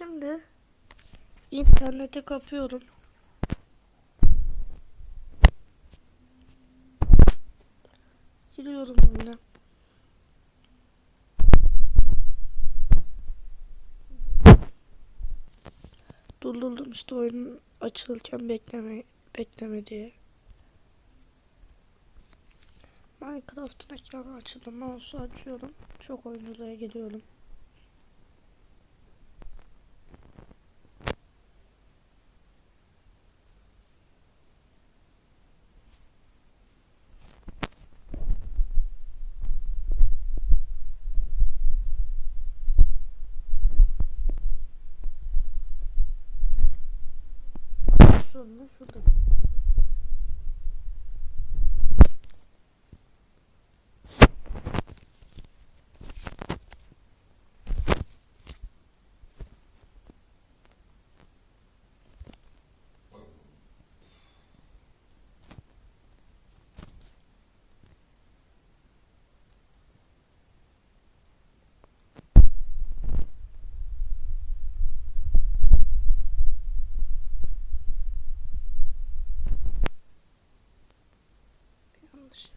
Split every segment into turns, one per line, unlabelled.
Şimdi internete kapıyorum. Giriyorum yine. Durdurdum işte oyunun açılırken bekleme bekleme diye. Minecraft'ın ekranı açıldı. Mouse'u açıyorum. Çok oyunculara giriyorum. Sonra şurada. Yanlış.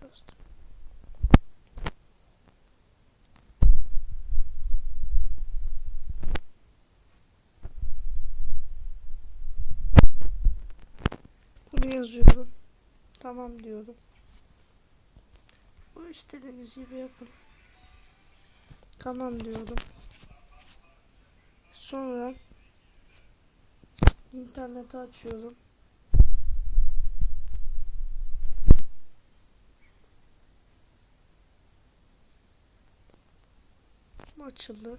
Bunu yazıyorum. Tamam diyorum. Bu istediğiniz gibi yapın. Tamam diyorum. Sonra interneti açıyorum. Açıldı.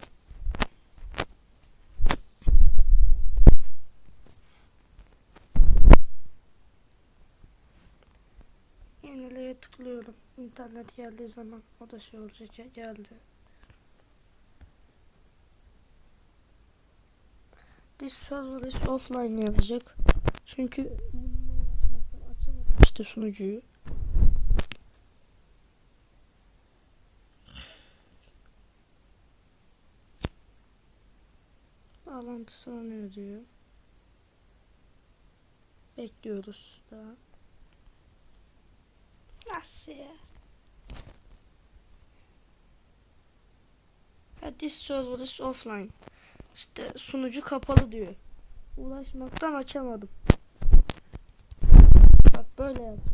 Yenileye tıklıyorum. İnternet geldiği zaman o da şey olacak geldi. This server is offline yazacak. Çünkü bununla uğraşmaktan açamadım işte sunucuyu. Bağlantı sağlanıyor diyor. Bekliyoruz daha. Nasıl ya? Ha, this server is offline. İşte sunucu kapalı diyor. Ulaşmaktan açamadım. Bak böyle yapacağım.